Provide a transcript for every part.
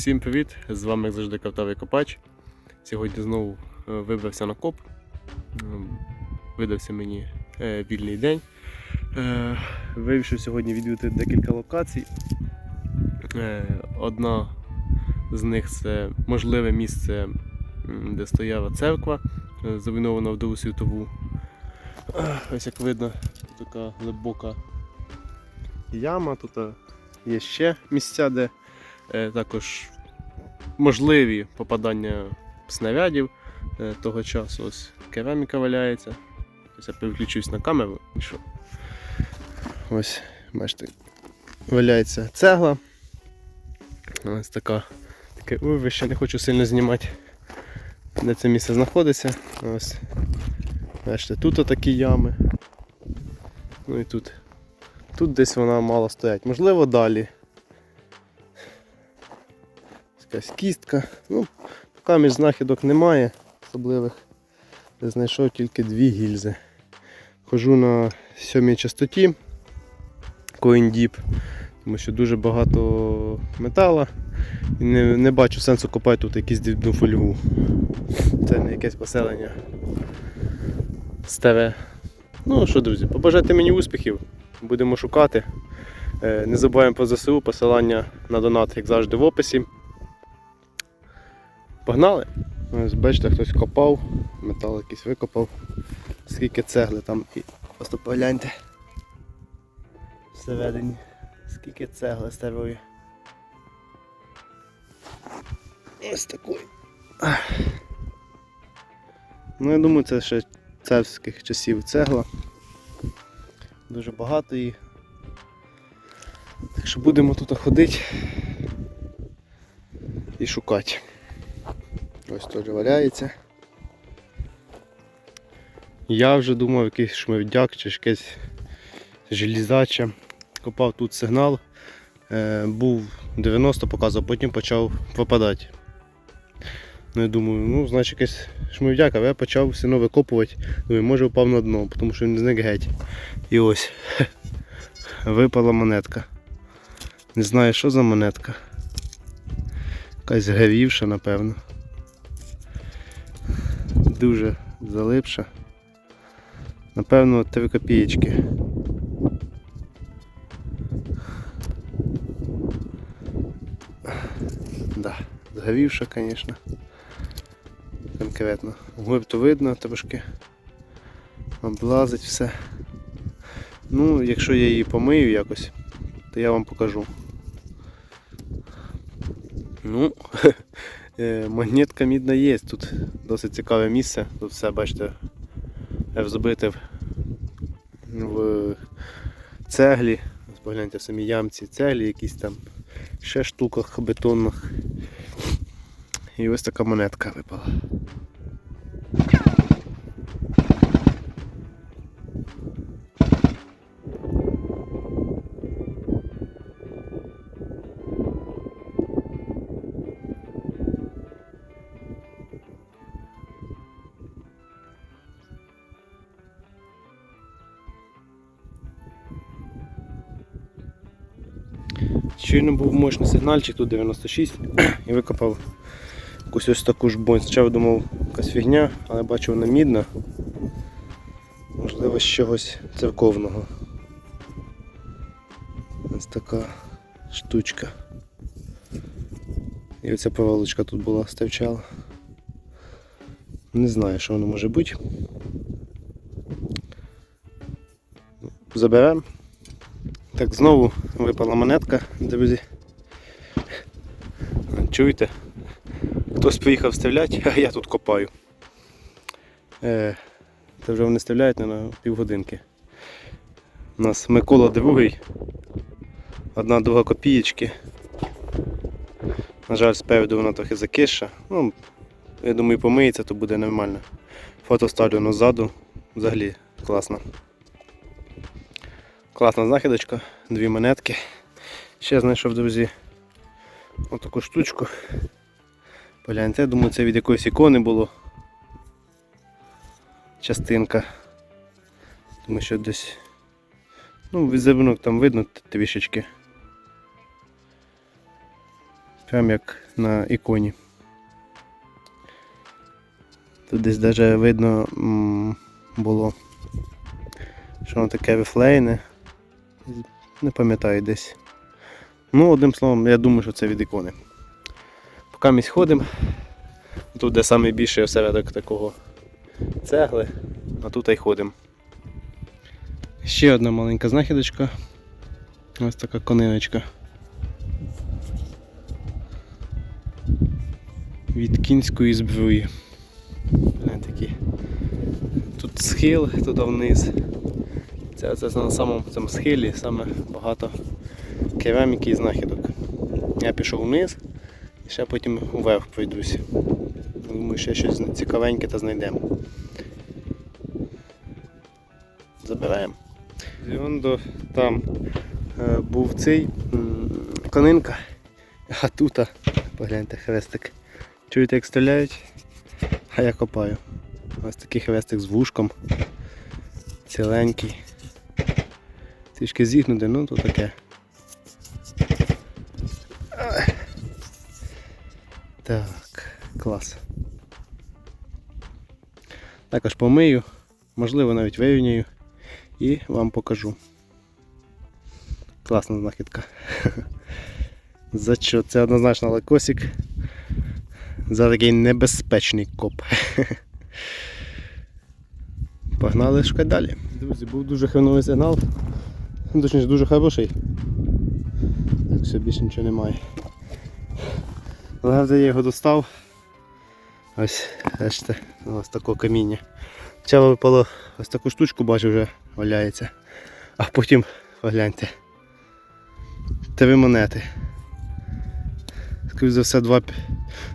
Всім привіт! З вами як завжди Картавий Копач. Сьогодні знову е, вибрався на коп. Ем, Видався мені е, вільний день. Е, Вирішив сьогодні відвідати декілька локацій. Е, Одна з них це можливе місце, де стояла церква, е, зруйнована в Другу світову. Е, Ось як видно, така глибока яма, тут е, є ще місця, де е, також можливі попадання снарядів е, того часу. Ось кераміка валяється. Я переключусь на камеру і що. Ось, бачите, валяється цегла. Ось така, таке урвище, не хочу сильно знімати, де це місце знаходиться. Ось. Бачите, тут такі ями. Ну і тут. Тут десь вона мала стоять. Можливо, далі. Якась кістка. Ну, поки між знахідок немає особливих. Знайшов тільки дві гільзи. Хожу на сьомій частоті CoinDeep, тому що дуже багато метала. І не, не бачу сенсу копати тут якусь дрібну фольгу. Це не якесь поселення старе. Ну що, друзі, побажайте мені успіхів. Будемо шукати. Е, Не забуваємо про ЗСУ, посилання на донат, як завжди, в описі. Погнали! Ось бачите, хтось копав, метал якийсь викопав. Скільки цегли там і просто погляньте. Всередині. Скільки цегли старої. Ось такої. Ну я думаю це ще царських часів цегла. Дуже багато її. Так що будемо тут ходити і шукати. Ось теж валяється. Я вже думав якийсь шмовдяк чи якесь желізаче. Копав тут сигнал. Е, був 90 показував, потім почав попадати. Ну я думаю, ну значить якийсь шмовдяк, але я почав все одно викопувати. Думаю, може впав на дно, тому що він зник геть. І ось випала монетка. Не знаю, що за монетка. Якась гавівша, напевно. Дуже залипша. Напевно, 3 копієчки. Да, згорівша, звісно. Конкретно. Глиб то видно трошки. Облазить все. Ну, якщо я її помию якось, то я вам покажу. Ну, магнітка мідна є, тут досить цікаве місце. Тут все, бачите, взбите в, цеглі. Погляньте в самі ямці цеглі, якісь там ще штуках бетонних. І ось така монетка випала. Щойно був мощний сигнальчик, тут 96 і викопав якусь ось таку ж бонь. Спочатку думав якась фігня, але бачу вона мідна. Можливо з чогось церковного. Ось така штучка. І оця проволочка тут була стовчала. Не знаю, що воно може бути. Заберемо. Так, знову випала монетка, друзі. Чуєте? Хтось поїхав стріляти, а я тут копаю. Е, Це вже вони стріляють на півгодинки. У нас Микола другий. Одна друга копієчки. На жаль, спереду вона трохи закиша. Ну, я думаю, помиється, то буде нормально. Фото ставлю назаду. Взагалі класно. Класна знахідочка, дві монетки. Ще знайшов, друзі, отаку штучку. Погляньте, думаю, це від якоїсь ікони було. Частинка. Тому що десь. Ну, візерунок там видно трішечки. Прям як на іконі. Тут десь навіть видно було, що воно таке вифлейне. Не пам'ятаю десь. Ну, одним словом, я думаю, що це від ікони. Поки ми ходимо. Тут де найбільший осередок такого цегли, а тут і ходимо. Ще одна маленька знахідочка. Ось така кониночка. Від кінської зброї. Тут схил туди вниз. Це, це на самому цьому схилі саме багато кераміки і знахідок. Я пішов вниз і ще потім вверх пройдусь. Думаю, ще щось цікавеньке та знайдемо. Забираємо. Зіондо там е, був цей конинка, а тут, погляньте, хрестик. Чуєте, як стріляють? А я копаю. Ось такий хрестик з вушком. Ціленький. Трішки зігнутий, ну то таке. Так, клас. Також помию, можливо навіть вирівняю і вам покажу. Класна знахідка. За що? Це однозначно лакосик. За такий небезпечний коп. Погнали шукати далі. Друзі, був дуже хреновий сигнал. Точніше, дуже хороший. Так, все, більше нічого немає. Але я його достав. Ось, бачите, ось такого каміння. Чало випало ось таку штучку, бачу, вже валяється. А потім, погляньте, три монети. Скоріше за все, два,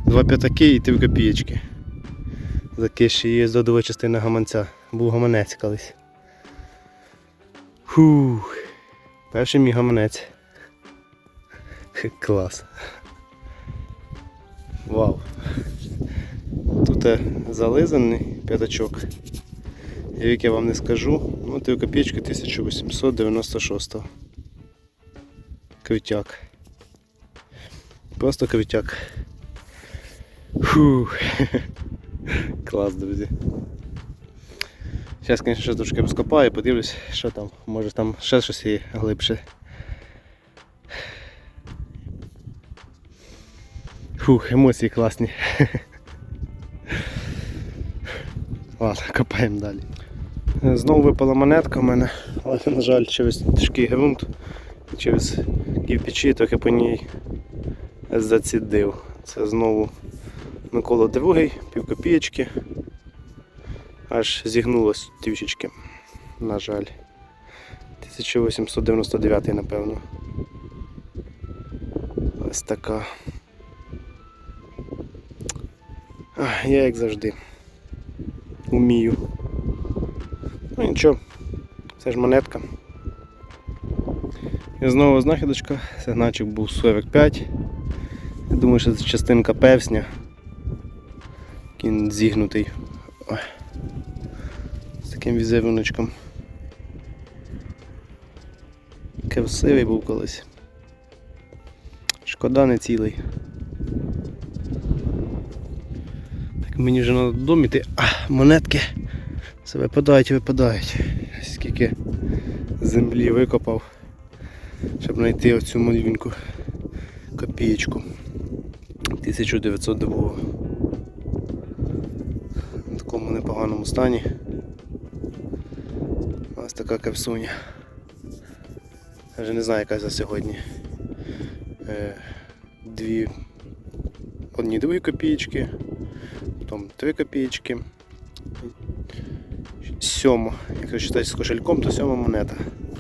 два п'ятаки і три копієчки. Закиші є додова частина гаманця. Був гаманець колись. Фух. Перший мій гаманець. Клас. Вау. Тут зализаний п'ятачок. Як я вам не скажу, ну 3 копійки 1896. Крутяк. Просто крутяк. Фух. Клас, друзі. Зараз, звісно, ще трошки розкопаю, подивлюсь, що там. Може там ще щось є глибше. Фух, емоції класні. Ладно, копаємо далі. Знову випала монетка в мене, але, на жаль, через тяжкий ґрунт, через ківпічі трохи по ній зацідив. Це знову Микола II, півкопієчки. Аж зігнулось трішечки, на жаль. 1899 напевно. Ось така. Я як завжди умію. Ну нічого, це ж монетка. І знову знахідочка, сигначик був 45. Я думаю, що це частинка певсня. Він зігнутий. Ой. Таким візеруночком. Красивий був колись. Шкода не цілий. Так мені вже треба додому йти. А, монетки все випадають і випадають. Скільки землі викопав, щоб знайти оцю малюнку копієчку 1902 в такому непоганому стані. Така капсуня. Я вже не знаю яка за сьогодні. Е, Дві одні дві копійки, потім три копійки. Сьома, якщо читати з кошельком, то сьома монета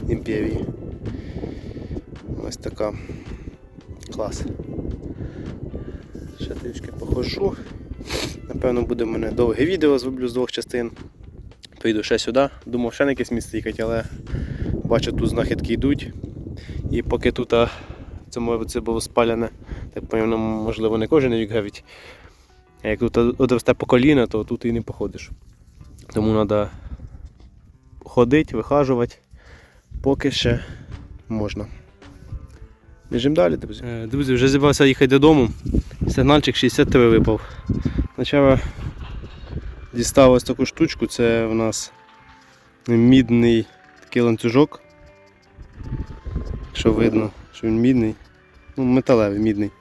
імперії. Ось така. Клас. Ще трішки похожу. Напевно, буде в мене довге відео, зроблю з двох частин. Прийду ще сюди. Думав, ще на якесь місце їхати, але бачу, тут знахідки йдуть. І поки тут цьому це було спалене, так певно, можливо, не кожен рік гавить. А як тут одросте по коліна, то тут і не походиш. Тому треба ходити, вихажувати, поки ще можна. Біжимо далі, друзі. Е, Друзі, вже зібрався їхати додому. Сигнальчик 63 випав. Спочатку дістав ось таку штучку, це в нас мідний такий ланцюжок. Що видно, що він мідний. Ну, металевий, мідний.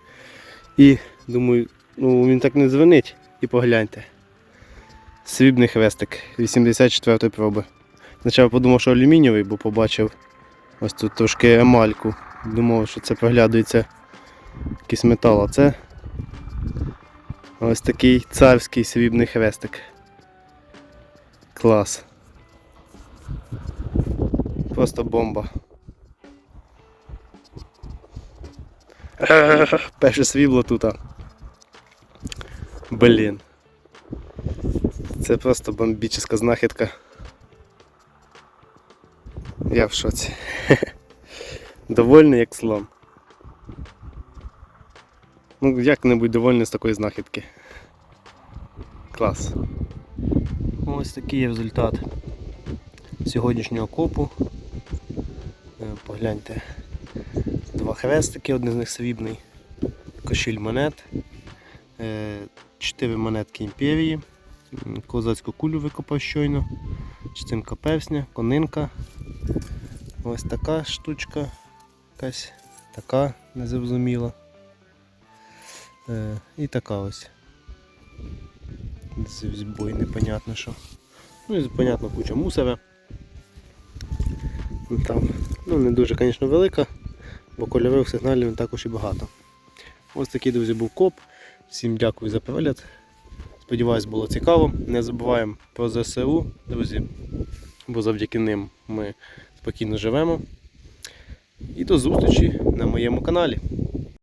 І думаю, ну він так не дзвонить. І погляньте. Срібний хрестик 84 проби. Спочатку подумав, що алюмінієвий, бо побачив ось тут трошки емальку. Думав, що це проглядується якийсь метал, а це Ось такий царський срібний хрестик. Клас. Просто бомба. Перше срібло тут. Блін. Це просто бомбічна знахідка. Я в шоці. Довольний як слон. Ну, як-небудь довольний з такої знахідки. Клас. Ось такий результат сьогоднішнього копу. Е, Погляньте. Два хрестики, один з них срібний, кошіль монет, е, чотири монетки імперії, козацьку кулю викопав щойно, частинка персня, конинка. Ось така штучка, якась така незрозуміла. Е, І така ось. Збой непонятно що. Ну і понятно куча мусора. Ну, Там, ну не дуже, звісно, велика, бо кольорових сигналів також і багато. Ось такий, друзі, був коп. Всім дякую за перегляд. Сподіваюсь, було цікаво. Не забуваємо про ЗСУ, друзі, бо завдяки ним ми спокійно живемо. І до зустрічі на моєму каналі.